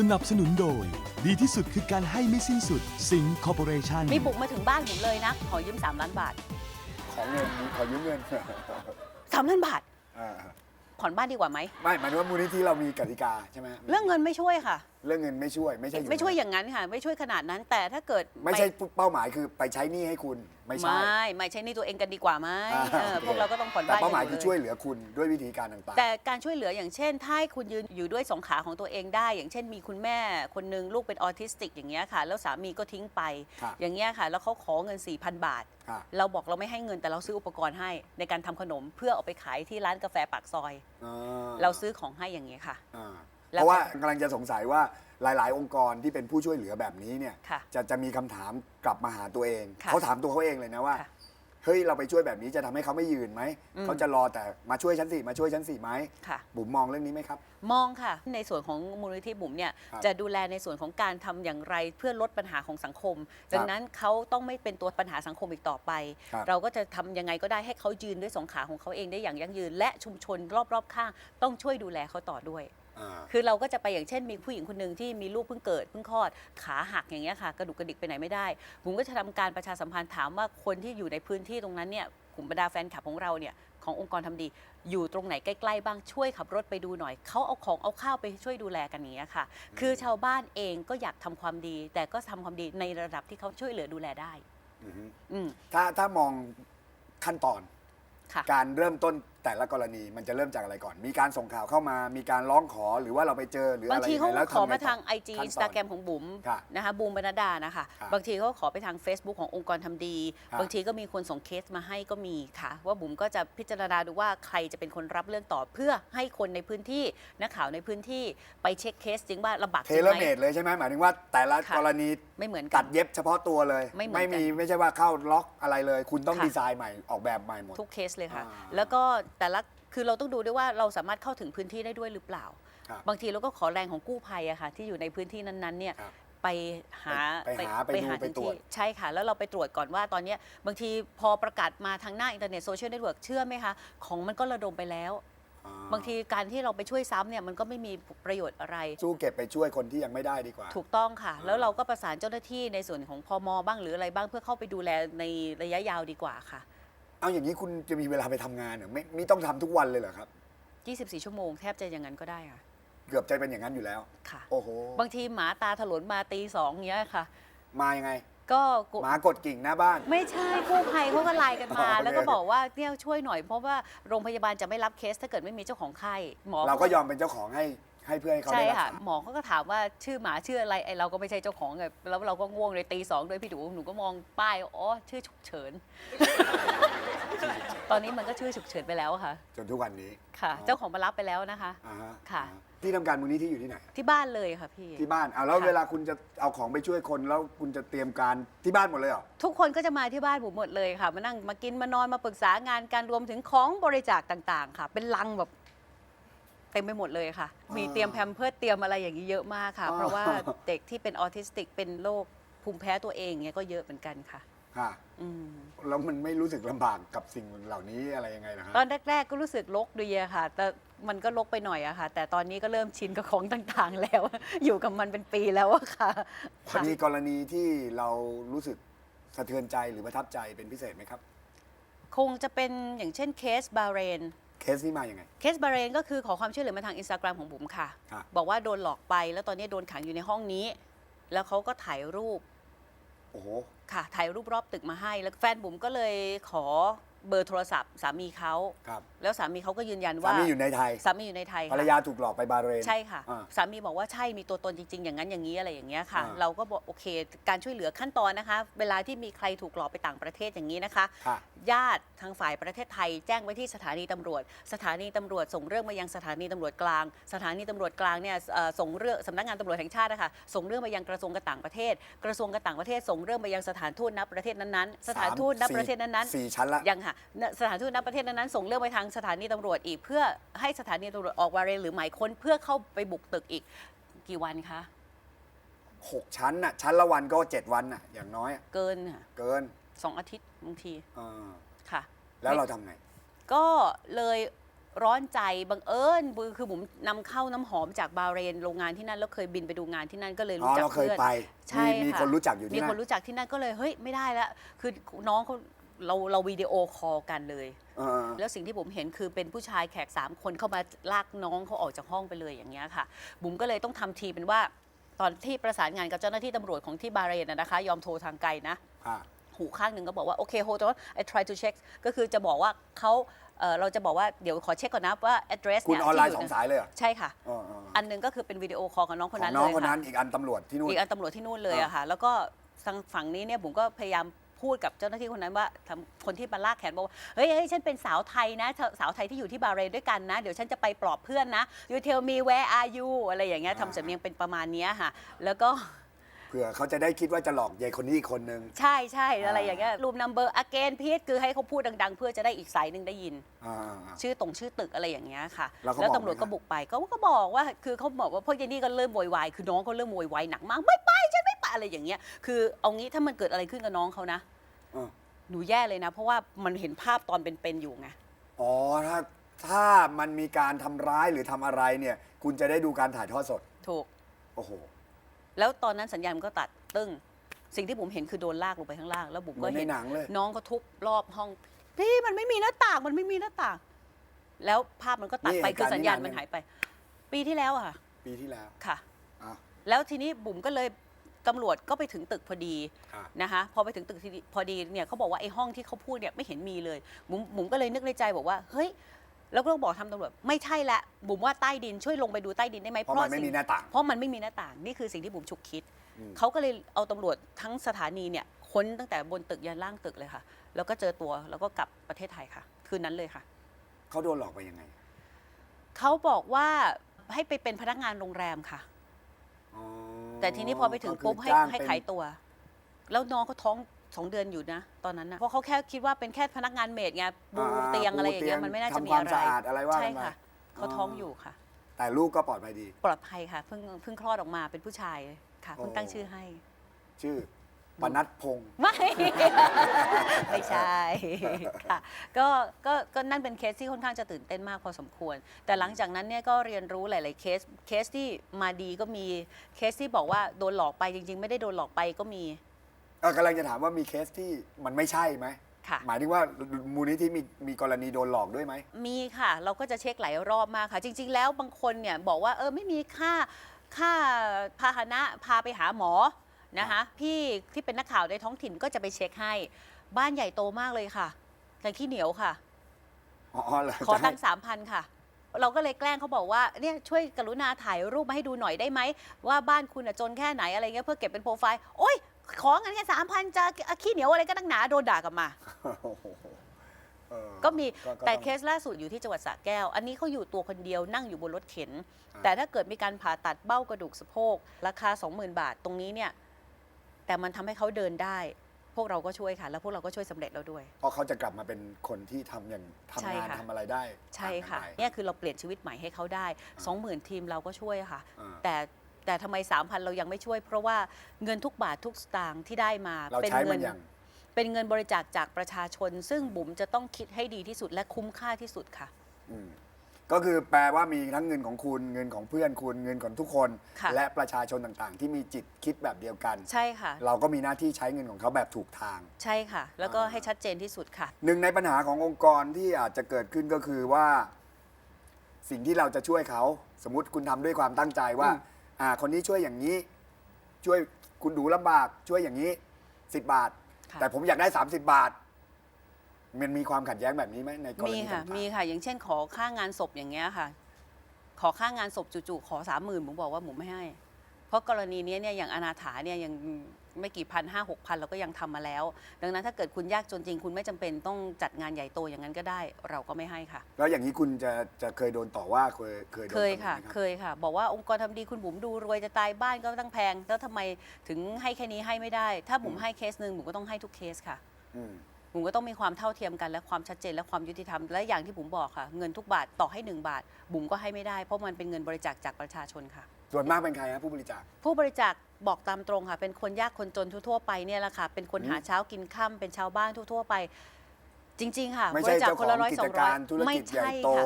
สนับสนุนโดย ดีที่สุดคือการให้ไม่สิ้นสุดสิงคอร์ปอเรชั่น มีบุกมาถึงบ้านผมเลยนะ ขอยืม3ล้านบาทขอเงินขอยืมเงิน3ล้านบาทอ่าผ่อนบ้านดีกว่าไหมไม่หมายถึงว่ามูลนิธิเรามีกติกาใช่ไหมเรื่องเงินไม่ช่วยค่ะเรื่องเงินไม่ช่วยไม่ใช่ไม่ช่วยอย่างนั้นค่ะ ไม่ช่วยขนาดนั้น แต่ถ้าเกิดไม่ใช่เป้าหมายคือไปใช้หนี้ให้คุณไม่ไม่ใช่ไม่ไม่ใช่หนี่ตัวเองกันดีกว่าไหมอ่าเออโอคพวกเราก็ต้องผ่อนแต่บ้านเป้าหมายกันคือเลช่วยเหลือคุณด้วยวิธีการต่างๆแต่การช่วยเหลืออย่างเช่น ถ้าให้คุณยืนอยู่ด้วยสองขาของตัวเองได้ อย่างเช่นมีคุณแม่คนหนึงลูกเป็นออทิสติกอย่างเงี้ยค่ะ แล้วสามีก็ทิ้งไปครับอย่างเงี้ยค่ะ แล้วเขาขอเงิน 4,000 บาท ค่ะ เราบอกเราไม่ให้เงินแต่เราซื้ออุปกรณ์ให้ในการทำขนมเพื่อเอาไปขายที่ร้านกาแฟปากซอยอ่าเราซื้อของให้อย่างเงี้ยค่ะ อ่าแล้ เพวราะว่ากำลังจะสงสัยว่าหลาย ๆ องค์กรที่เป็นผู้ช่วยเหลือแบบนี้เนี่ยค่ะจะจะมีคำถามกลับมาหาตัวเอง ค่ะเขาถามตัวเขาเองเลยนะว่าค่ะเฮ้ยเราไปช่วยแบบนี้จะทำให้เขาไม่ยืนไหมอืม เขาจะรอแต่มาช่วยฉันสิมาช่วยฉันสิไหมค่ะ บุ๋มมองเรื่องนี้ไหมครับ มองค่ะ ในส่วนของมูลนิธิบุ๋มเนี่ยครับจะดูแลในส่วนของการทำอย่างไรเพื่อลดปัญหาของสังคม ดังนั้นเขาต้องไม่เป็นตัวปัญหาสังคมอีกต่อไป ครับเราก็จะทำยังไงก็ได้ให้เขายืนด้วยสองขาของเขาเองได้อย่างยั่งยืน และชุมชนรอบๆข้างต้องช่วยดูแลเขาต่อด้วยอ่า คือเราก็จะไปอย่างเช่นมีผู้หญิงคนหนึ่งที่มีลูกเพิ่งเกิดเพิ่งคลอดขาหักอย่างเงี้ยค่ะกระดูกกระดิกไปไหนไม่ได้บุ๋มก็จะทำการประชาสัมพันธ์ถามว่าคนที่อยู่ในพื้นที่ตรงนั้นเนี่ยกลุ่มบรรดาแฟนคลับของเราเนี่ยขององค์กรทำดี อยู่ตรงไหนใกล้ๆบ้างช่วยขับรถไปดูหน่อยเขาเอาของเอาข้าวไปช่วยดูแลกันอย่างเงี้ยค่ะ คือชาวบ้านเองก็อยากทำความดี แต่ก็ทำความดีในระดับที่เขาช่วยเหลือดูแลได้อือฮึอืมถ้าถ้ามองขั้นตอนค่ะการเริ่มต้น แต่ละกรณีมันจะเริ่มจากอะไรก่อน มีการส่งข่าวเข้ามา มีการร้องขอหรือว่าเราไปเจอหรืออะบางไรทียังเขาไงแล้วขอทำไงมาต่ ทาง IG ขั้นตอน Instagram ของบุ๋มครับนะคะบูมบรรณดานะคะ ครับบางทีเขาขอไปทาง Facebook ขององค์กรทำดี ครับ บางทีก็มีคนส่งเคสมาให้ก็มีค่ะ ว่าบุ๋มก็จะพิจารณาดูว่าใครจะเป็นคนรับเรื่องต่อเพื่อให้คนในพื้นที่นักข่าวในพื้นที่ไปเช็คเคสจริงว่าลำบากจเทริงเลไหเมมดเลยใช่ไหมหมายถึงว่าแต่ละค่ะ กรณีไม่เหมือนกัตัน ดเย็บเฉพาะตัวเลยไม่เหมือนกันมีไม่ใช่ว่าเข้าล็อกอะไรเลย คุณต้องค่ะ ดีไซน์ใหม่ออกแบบใหม่หมด ทุกเคสเลยค่ะ อ่าแล้วก็แต่ละคือเราต้องดูด้วยว่าเราสามารถเข้าถึงพื้นที่ได้ด้วยหรือเปล่า ครับบางทีเราก็ขอแรงของกู้ภัยอะค่ะ ที่อยู่ในพื้นที่นั้นๆเนี่ยครับไปหาไปหาไปดูไปถึงตรวจที่ใช่ค่ะ แล้วเราไปตรวจก่อนว่าตอนเนี้ยบางทีพอประกาศมาทางหน้าอินเทอร์เน็ตโซเชียลเน็ตเวิร์กเชื่อไหมคะ ของมันก็ระดมไปแล้ว อ่บางทีการที่เราไปช่วยซ้ำเนี่ยมันก็ไม่มีประโยชน์อะไร สู้เก็บไปช่วยคนที่ยังไม่ได้ดีกว่า ถูกต้องค่ะ แล้วเราก็ประสานเจ้าหน้าที่ในส่วนของพมบ้างหรืออะไรบ้างเพื่อเข้าไปดูแลในระยะยาวดีกว่าค่ะ เอาอย่างนี้คุณจะมีเวลาไปทำงานเหรอไม่ไม่ต้องทำทุกวันเลยเหรอครับ 24 ชั่วโมงแทบจะอย่างนั้นก็ได้ค่ะ เกือบจะเป็นอย่างนั้นอยู่แล้ว ค่ะ โอ้โหบางทีหมาตาถลนมาตีสองเงี้ยค่ะ มายังไง ก็กุหมากดกิ่งหน้าบ้าน ไม่ใช่กู้ภัยเขาก็ไลน์กันมา อ๋อโอเคแล้วก็บอกว่าเนี่ยช่วยหน่อยเพราะว่าโรงพยาบาลจะไม่รับเคสถ้าเกิดไม่มีเจ้าของไข้หมอเราก็ยอมเป็นเจ้าของให้ ให้เพื่อให้เขาใช่ได้รักค่ะษา หมอเขาก็ถามว่าชื่อหมาชื่ออะไรไอเราก็ไม่ใช่เจ้าของไงแล้วเราก็ง่วงเลยตีสองด้วยพี่ดูหนูก็มองป้ายอ๋อชื่อฉุกเฉิน ตอนนี้มันก็ชื่อฉุกเฉินไปแล้วค่ะ จนทุกวันนี้ค่ะ เจ้าของมารับไปแล้วนะคะ อ่าฮะค่ะอ่าฮะที่ทำการมูลนิธิอยู่ที่ไหน ที่บ้านเลยค่ะพี่ ที่บ้านอ่าแล้วค่ะ เวลาคุณจะเอาของไปช่วยคนแล้วคุณจะเตรียมการที่บ้านหมดเลยเหรอ ทุกคนก็จะมาที่บ้านผมหมดเลยค่ะ มานั่งมากินมานอนมาปรึกษางานการรวมถึงของบริจาคต่างๆ ค่ะ เป็นลังแบบ เต็มไปหมดเลยค่ะอ่ามีมีเตรียมแพมเพิร์สเตรียมอะไรอย่างนี้เยอะมากค่ะอ่าเพราะว่าเด็กที่เป็นออทิสติกเป็นโรคภูมิแพ้ตัวเองเนี่ยก็เยอะเหมือนกันค่ะค่ะ อืมแล้วมันไม่รู้สึกลำบากกับสิ่งเหล่านี้อะไรยังไงนะฮะ ตอนแรก ๆ ก็รู้สึกลกดีอะค่ะ แต่มันก็ลกไปหน่อยอะค่ะ แต่ตอนนี้ก็เริ่มชินกับของต่างๆ แล้ว อยู่กับมันเป็นปีแล้วอะค่ะพอดีกรณีที่เรารู้สึกสะเทือนใจหรือประทับใจเป็นพิเศษไหมครับ คงจะเป็นอย่างเช่นเคสบาเรน เคสนี้มาอย่างไง เคสบาเรนก็คือขอความช่วยเหลือมาทางอินสตาแกรมของบุ๋มค่ะ ครับ บอกว่าโดนหลอกไปแล้วตอนนี้โดนขังอยู่ในห้องนี้ แล้วเขาก็ถ่ายรูปโอ้โห ค่ะถ่ายรูปรอบตึกมาให้ แล้วแฟนบุ๋มก็เลยขอเบอร์โทรศัพท์สามีเขา ครับ แล้วสามีเขาก็ยืนยันสาว่ามีอยู่ในไทย สามีอยู่ในไทยภรรค่ะ ยาถูกหลอกไปบาห์เรน ใช่ค่ะ อ่าสามีบอกว่าใช่มีตัวตนจริง ๆ อย่างนั้นอย่างนี้อะไรอย่างเงี้ยค่ะ อ่าเราก็บอกโอเค การช่วยเหลือขั้นตอนนะคะ เวลาที่มีใครถูกหลอกไปต่างประเทศอย่างนี้นะคะ ค่ะญาติทางฝ่ายประเทศไทย แจ้งไว้ที่สถานีตำรวจ สถานีตำรวจส่งเรื่องมายังสถานีตำรวจกลาง สถานีตำรวจกลางเนี่ยเอ่อส่งเรื่องสำนักงานตำรวจแห่งชาตินะคะส่งเรื่องมายังกระทรวงการต่างประเทศ กระทรวงการต่างประเทศ ส่งเรื่องมายังสถานทูตณประเทศนั้นๆ สถานทูตณประเทศนั้นๆ สี่ชั้นละ ยังค่ะณสถานทูตณประเทศนั้นๆส่งเรื่องไปทางสถานีตำรวจอีก เพื่อให้สถานีตำรวจออกวาเรนหรือหมายค้นเพื่อเข้าไปบุกตึกอีกกี่วันคะหกชั้นน่ะชั้นละวันก็เจ็ดวันน่ะอย่างน้อยอะเกินค่ะเกินสองอาทิตย์บางทีเออค่ะ แล้วเราทำไง ก็เลยร้อนใจบังเอิญคือผมนำเข้าน้ำหอมจากบาห์เรนโรงงานที่นั่นแล้วเคยบินไปดูงานที่นั่นก็เลยอ๋รู้อจักเราเคยเพื่อน ไป ใช่มีมีค่ะ คนรู้จักอยู่มีที่นั่คนนรู้จักที่นั่นก็เลยเฮ้ยไม่ได้แล้วคือน้องเขา เราเราวิดีโอคอลกันเลยเออแล้วสิ่งที่ผมเห็นคือเป็นผู้ชายแขกสามคนเข้ามาลากน้องเขาออกจากห้องไปเลยอย่างเงี้ยค่ะ บุ๋มก็เลยต้องทำทีเป็นว่า ตอนที่ประสานงานกับเจ้าหน้าที่ตำรวจของที่บาห์เรนนะนะคะ ยอมโทรทางไกลนะ อ่า หูข้างหนึ่งก็บอกว่า โอเค hold on I try to check ก็คือจะบอกว่าเขาเอ่อเราจะบอกว่าเดี๋ยวขอเช็คก่อนนะว่า address คุณเนี่ยออนไลน์ที่สยู่องสายเลยเหรอใช่ค่ะเออเอออันหนึงก็คือเป็นวิดีโอคอลกับน้องขคอนงนั้นน้องเลยคนนั้ค่ะนอีกอันตำรวจที่นู่น อีกอันตำรวจที่นู่นเลยอ่าอะค่ะ แล้วก็ทางฝั่งนี้เนี่ยผมก็พยายาม พูดกับเจ้าหน้าที่คนนั้นว่าทำคนที่มาลากแขนบอกว่าเฮ้ยเฮ้ยฉันเป็นสาวไทยนะสาวไทยที่อยู่ที่บาห์เรนด้วยกันนะ เดี๋ยวฉันจะไปปลอบเพื่อนนะ you tell me where are you อะไรอย่างเงี้ยทำสำเนียงเป็นประมาณเนี้ยค่ะ แล้วก็ เผื่อเขาจะได้คิดว่าจะหลอกยายคนนี้อีกคนนึง ใช่ใช่อะไรอ่าอย่างเงี้ยรูมนัมเบอร์ again พีทคือให้เขาพูดดัง ๆ เพื่อจะได้อีกสายหนึ่งได้ยิน อ่าอ่าอ่าชื่อตรงชื่อตึกอะไรอย่างเงี้ยค่ะแล้วเขาแล้วบอกตำรวจไหมก็ฮะบุกไปก็ก็บอกว่าคือเขาบอกว่าพวกเจนี่ก็เริ่มโวยวายคือน้องเขาเริ่มโวยวายหนักมากไม่ไปฉันไม่ไป อะไรอย่างเงี้ย คือเอางี้ถ้ามันเกิดอะไรขึ้นกับน้องเขานะเออหนูแย่เลยนะ เพราะว่ามันเห็นภาพตอนเป็นๆอยู่ไง อ๋อถ้าถ้ามันมีการทำร้ายหรือทำอะไรเนี่ย คุณจะได้ดูการถ่ายทอดสด ถูก โอ้โห แล้วตอนนั้นสัญญาณมันก็ตัดตึ้ง สิ่งที่ผมเห็นคือโดนลากลงไปข้างล่าง แล้วบุ๋มเหมืก็อนในเห็นหนังเลย น้องก็ทุบรอบห้อง พี่มันไม่มีหน้าต่าง มันไม่มีหน้าต่าง แล้วภาพมันก็ตัดนี่ไปเหตุคือการณ์สัญญาณนี้นานมันยัง หายไป ปีที่แล้วอะค่ะปีที่แล้วค่ะ อะแล้วทีนี้บุ๋มก็เลย ตำรวจก็ไปถึงตึกพอดีอะ นะคะพอไปถึงตึกที่พอดีเนี่ยเขาบอกว่าไอ้ห้องที่เขาพูดเนี่ยไม่เห็นมีเลยบุ๋มบุ๋มก็เลยนึกในใจบอกว่าเฮ้ยแล้วก็บอกทำตำรวจไม่ใช่ละบุ๋มว่าใต้ดินช่วยลงไปดูใต้ดินได้ไหมเพราะมันไม่สิ่ง มีหน้าต่าง เพราะมันไม่มีหน้าต่างนี่คือสิ่งที่บุ๋มฉุกคิด อืม เขาก็เลยเอาตำรวจทั้งสถานีเนี่ยค้นตั้งแต่บนตึกยันล่างตึกเลยค่ะ แล้วก็เจอตัวแล้วก็กลับประเทศไทยค่ะ คืนนั้นเลยค่ะ เขาโดนหลอกไปยังไง เขาบอกว่าให้ไปเป็นพนักงานโรงแรมค่ะอ๋อ แต่ทีนี้พอไปถึงก็คือปุ๊บให้จ้างให้เป็นขายตัว แล้วน้องเขาท้องสองเดือนอยู่นะตอนนั้นนะเพราะเขาแค่คิดว่าเป็นแค่พนักงานเมดไงปูอ่าเตียงอะไรอย่างเงี้ยปูเตียงมันไม่น่าจะมีทำความอะไรสะอาดอะไรว่าใช่กันไปค่ะเขาท้องอยู่ค่ะ แต่ลูกก็ปลอดภัยดี ปลอดภัยค่ะเพิ่งเพิ่งคลอดออกมาเป็นผู้ชายค่ะเพิ่งโอ้ตั้งชื่อให้ ชื่อ ปนัดพงศ์ไม่ ไม่ใช่ ค่ะก็ก็ก็นั่นเป็นเคสที่ค่อนข้างจะตื่นเต้นมากพอสมควร แต่หลังจากนั้นเนี่ยก็เรียนรู้หลาย ๆ เคส เคสที่มาดีก็มีเคสที่บอกว่าโดนหลอกไปจริง ๆ ไม่ได้โดนหลอกไปก็มี เออกำลังจะถามว่ามีเคสที่มันไม่ใช่ไหม ค่ะ หมายถึงว่ามูลนิธิมีมีกรณีโดนหลอกด้วยไหม มีค่ะ เราก็จะเช็คหลายรอบมากค่ะ จริง ๆ แล้วบางคนเนี่ยบอกว่าเออไม่มีค่าค่าพาหนะพาไปหาหมอ นะคะพี่ที่เป็นนักข่าวในท้องถิ่นก็จะไปเช็คให้ บ้านใหญ่โตมากเลยค่ะแต่ขี้เหนียวค่ะ อ๋อเหรอขอจะให้ตั้งสามพันค่ะ เราก็เลยแกล้งเขาบอกว่าเนี่ยช่วยกรุณาถ่ายรูปมาให้ดูหน่อยได้ไหม ว่าบ้านคุณน่ะจนแค่ไหนอะไรเงี้ยเพื่อเก็บเป็นโปรไฟล์ โอ๊ยขอเงินแค่สามพันจะขี้เหนียวอะไรก็ตั้งหนาโดนด่ากลับมาเออก็มีก็แต่ต้องเคสล่าสุดอยู่ที่จังหวัดสระแก้ว อันนี้เขาอยู่ตัวคนเดียวนั่งอยู่บนรถเข็นอ่าแต่ถ้าเกิดมีการผ่าตัดเบ้ากระดูกสะโพก ราคา 20,000 บาทตรงนี้เนี่ย แต่มันทำให้เขาเดินได้ พวกเราก็ช่วยค่ะ แล้วพวกเราก็ช่วยสำเร็จเราด้วย เพราะเขาจะกลับมาเป็นคนที่ทำอย่างทำใช่งานค่ะ ทำอะไรได้ใช่ค่ะ ต่างกันไป เนี่ยคือเราเปลี่ยนชีวิตใหม่ให้เขาได้ 20,000 ทีมเราก็ช่วยค่ะ อ่าแต่แต่ทำไม 3,000 เรายังไม่ช่วย เพราะว่าเงินทุกบาททุกสตางค์ที่ได้มาเราเป็นใช้เงิมันอย่าง เป็นเงินบริจาคจากประชาชน ซึ่งบุ๋มจะต้องคิดให้ดีที่สุดและคุ้มค่าที่สุดค่ะ อืม ก็คือแปลว่ามีทั้งเงินของคุณเงินของเพื่อนคุณเงินของทุกคน ค่ะ และประชาชนต่างๆ ที่มีจิตคิดแบบเดียวกัน ใช่ค่ะ เราก็มีหน้าที่ใช้เงินของเขาแบบถูกทาง ใช่ค่ะ แล้วก็อ่าให้ชัดเจนที่สุดค่ะ หนึ่งในปัญหาขององค์กรที่อาจจะเกิดขึ้นก็คือว่า สิ่งที่เราจะช่วยเขา สมมติคุณทำด้วยความตั้งใจว่าอืมอ่า คนนี้ช่วยอย่างนี้ ช่วยคุณดูลำบาก ช่วยอย่างนี้สิบบาท ค่ะ แต่ผมอยากได้ 30 บาท มันมีความขัดแย้งแบบนี้ไหมในกรมีณีค่ะ ต่างๆ มีค่ะ อย่างเช่นขอค่างานศพอย่างเงี้ยค่ะ ขอค่างานศพจู่ๆขอสามหมื่นผมบอกว่าผมไม่ให้ เพราะกรณีเนี้ยเนี่ยอย่างอนาถาเนี่ยยังไม่กี่พันห้าหกพันเราก็ยังทำมาแล้ว ดังนั้นถ้าเกิดคุณยากจนจริง คุณไม่จำเป็นต้องจัดงานใหญ่โตอย่างนั้นก็ได้ เราก็ไม่ให้ค่ะ แล้วอย่างนี้คุณจะจะเคยโดนต่อว่าเคยเคยโดนเคยตำหนิค่ะ ไหมรับเคยค่ะ บอกว่าองค์กรทำดีคุณบุ๋มดูรวยจะตายบ้านก็ตั้งแพง แล้วทำไมถึงให้แค่นี้ให้ไม่ได้ ถ้าบุ๋มให้เคสหนึ่งบุ๋มก็ต้องให้ทุกเคสค่ะ อืม บุ๋มก็ต้องมีความเท่าเทียมกันและความชัดเจนและความยุติธรรมและอย่างที่บุ๋มบอกค่ะ เงินทุกบาทต่อให้ 1 บาท บุ๋มก็ให้ไม่ได้เพราะมันเป็นเงินบริจาคจากประชาชนค่ะ ส่วนมากเป็นใครฮะผู้บริจาค ผู้บริจาคบอกตามตรงค่ะ เป็นคนยากคนจนทั่วๆไปเนี่ยแหละค่ะ เป็นคนอืมหาเช้ากินค่ำเป็นชาวบ้านทั่ว ๆ ไป จริง ๆ ค่ะไม่บใช่ริจาคเจ้าคขนองละร้อยกิสจองร้อกายรธุรไม่กิจใหญ่ใช่โต ค่ะ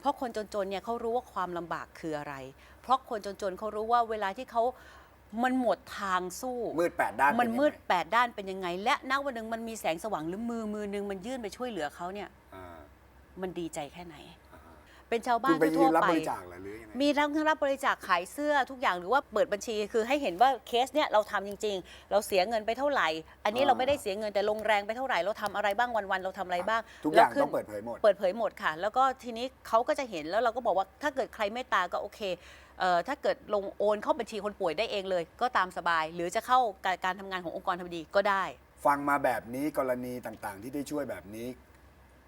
เพราะคนจนๆ เนี่ยเขารู้ว่าความลำบากคืออะไร เพราะคนจนๆ เขารู้ว่าเวลาที่เขา มันหมดทางสู้ มืดแปดด้านมันเป็ยังไงมืดแปดด้านเป็นยังไง และณวันหนึ่งมันมีแสงสว่างหรือมือมือหนึงมันยื่นไปช่วยเหลือเขาเนี่ยอ่ามันดีใจแค่ไหนอ่าเป็นชาวบ้าคุนณไปยืทั่วนรัๆบไปบริจาคเหรอหรือยังไงมีทั้งรับบริจาคขายเสื้อทุกอย่างหรือว่าเปิดบัญชี คือให้เห็นว่าเคสเนี่ยเราทำจริง ๆ เราเสียเงินไปเท่าไหร่ อันนี้อ่าเราไม่ได้เสียเงินแต่ลงแรงไปเท่าไหร่เราทำอะไรบ้างวันๆเราทำอะไรบ้างทุกอย่างแล้วขึ้นต้องเปิดเผยหมด เปิดเผยหมดค่ะ แล้วก็ทีนี้เขาก็จะเห็นแล้วเราก็บอกว่าถ้าเกิดใครเมตตาก็โอเคเอ่อ ถ้าเกิดลงโอนเข้าบัญชีคนป่วยได้เองเลย ก็ตามสบาย หรือจะเข้าการการทำงานขององค์กรทำดีก็ได้ ฟังมาแบบนี้กรณีต่างๆ ที่ได้ช่วยแบบนี้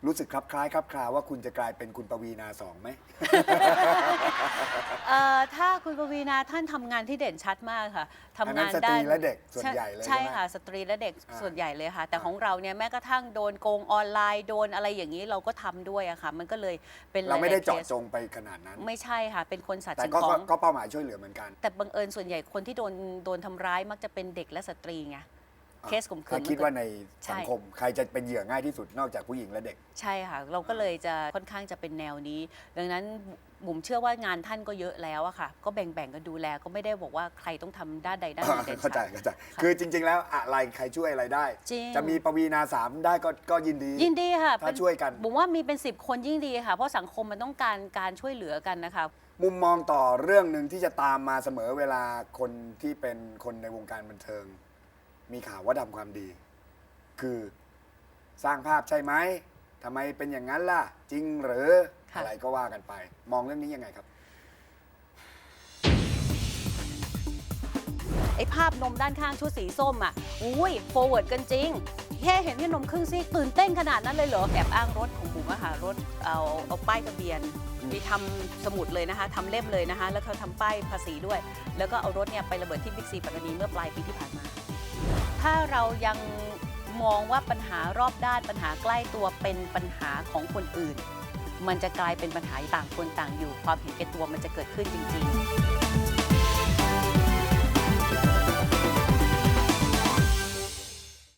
รู้สึกคลับคล้ายคลับคลาว่าคุณจะกลายเป็นคุณปวีนาสองไหม เอ่อถ้าคุณปวีนาท่านทำงานที่เด่นชัดมากค่ะทำอันนั้งานนสตรีด้านและเด็กส่วนใหญ่เลยใช่ใช่ไหมค่ะ สตรีและเด็กอ่าส่วนใหญ่เลยค่ะ แต่อ่า ของเราเนี่ยแม้กระทั่งโดนโกงออนไลน์โดนอะไรอย่างนี้เราก็ทำด้วยอะค่ะ มันก็เลยเป็นเราไม่ได้หลยๆเจาะคสจงไปขนาดนั้น ไม่ใช่ค่ะ เป็นคนสัตว์แต่สิ่งก็ขก็องก็เป้าหมายช่วยเหลือเหมือนกัน แต่บังเอิญส่วนใหญ่คนที่โดนโดนทำร้ายมักจะเป็นเด็กและสตรีไง เคสข่มขืนถ้าคิดว่าในใช่สังคม ใครจะเป็นเหยื่อง่ายที่สุดนอกจากผู้หญิงและเด็ก ใช่ค่ะ เราก็เลยจะค่อนข้างจะเป็นแนวนี้ ดังนั้นบุ๋มเชื่อว่างานท่านก็เยอะแล้วอะค่ะ ก็แบ่งๆกันดูแลก็ไม่ได้บอกว่าใครต้องทำด้านใดด้านหนึ่งเด่นเข้าใจชัดเข้าใจ คือจริง ๆ แล้วอะไรใครช่วยอะไรได้ จริง จะมีปวีนาสามได้ก็ก็ยินดี ยินดีค่ะถ้าช่วยกัน บุ๋มว่ามีเป็นสิบคนยิ่งดีค่ะ เพราะสังคมมันต้องการการช่วยเหลือกันนะคะ มุมมองต่อเรื่องหนึ่งที่จะตามมาเสมอเวลาคนที่เป็นคนในวงการบันเทิง มีข่าวว่าทำความดี คือสร้างภาพใช่ไหมทำไมเป็นอย่างนั้นล่ะ จริงหรือค่ะ อะไรก็ว่ากันไป มองเรื่องนี้ยังไงครับ ไอ้ภาพนมด้านข้างชุดสีส้มอะ อุ้ยโฟเวิร์ดกันจริง แค่เห็นแค่นมครึ่งซีกตื่นเต้นขนาดนั้นเลยเหรอแอบอ้างรถของบุ๋มอะค่ะรถเอาเอาป้ายทะเบียนมีทำสมุดเลยนะคะทำเล่มเลยนะคะ แล้วเขาทำป้ายภาษีด้วย แล้วก็เอารถเนี่ยไประเบิดที่บิ๊กซีปัตตานีเมื่อปลายปีที่ผ่านมา ถ้าเรายังมองว่าปัญหารอบด้านปัญหาใกล้ตัวเป็นปัญหาของคนอื่น มันจะกลายเป็นปัญหาต่างคนต่างอยู่ ความเห็นแก่ตัวมันจะเกิดขึ้นจริง ๆ